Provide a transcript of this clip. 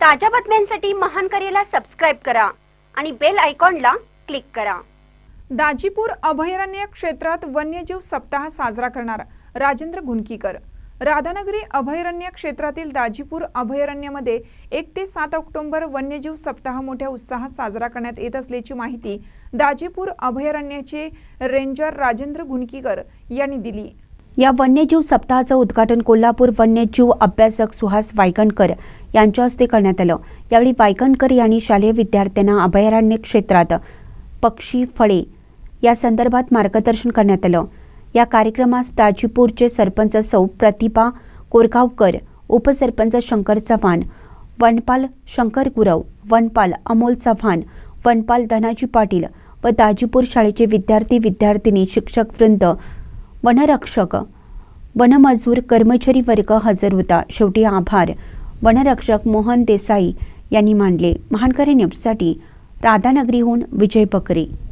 ताज्या बातम्यांसाठी महान करेला सबस्क्राईब करा आणि बेल आयकॉनला क्लिक करा. दाजीपूर अभयारण्य क्षेत्रात वन्यजीव सप्ताह साजरा करणार राजेंद्र घुनकीकर. राधानगरी अभयारण्य क्षेत्रातील दाजीपूर अभयारण्यामध्ये एक ते सात ऑक्टोबर वन्यजीव सप्ताह मोठ्या उत्साहात साजरा करण्यात येत असल्याची माहिती दाजीपूर अभयारण्याचे रेंजर राजेंद्र घुनकीकर यांनी दिली. या वन्यजीव सप्ताहाचं उद्घाटन कोल्हापूर वन्यजीव अभ्यासक सुहास वायकणकर यांच्या हस्ते करण्यात आलं. यावेळी वायकणकर यांनी शालेय विद्यार्थ्यांना अभयारण्य क्षेत्रात पक्षी फळे या संदर्भात मार्गदर्शन करण्यात आलं. या कार्यक्रमास दाजीपूरचे सरपंच सौ. प्रतिभा कोरगावकर उपसरपंच शंकर चव्हाण वनपाल शंकर गुरव वनपाल अमोल चव्हाण वनपाल धनाजी पाटील व दाजीपूर शाळेचे विद्यार्थी विद्यार्थिनी शिक्षक वृंद वनरक्षक. वनमजूर कर्मचारी वर्ग हजर होता. शेवटी आभार. वनरक्षक मोहन देसाई यांनी मानले. महानकरी न्यूजसाठी राधानगरीहून विजय बकरे.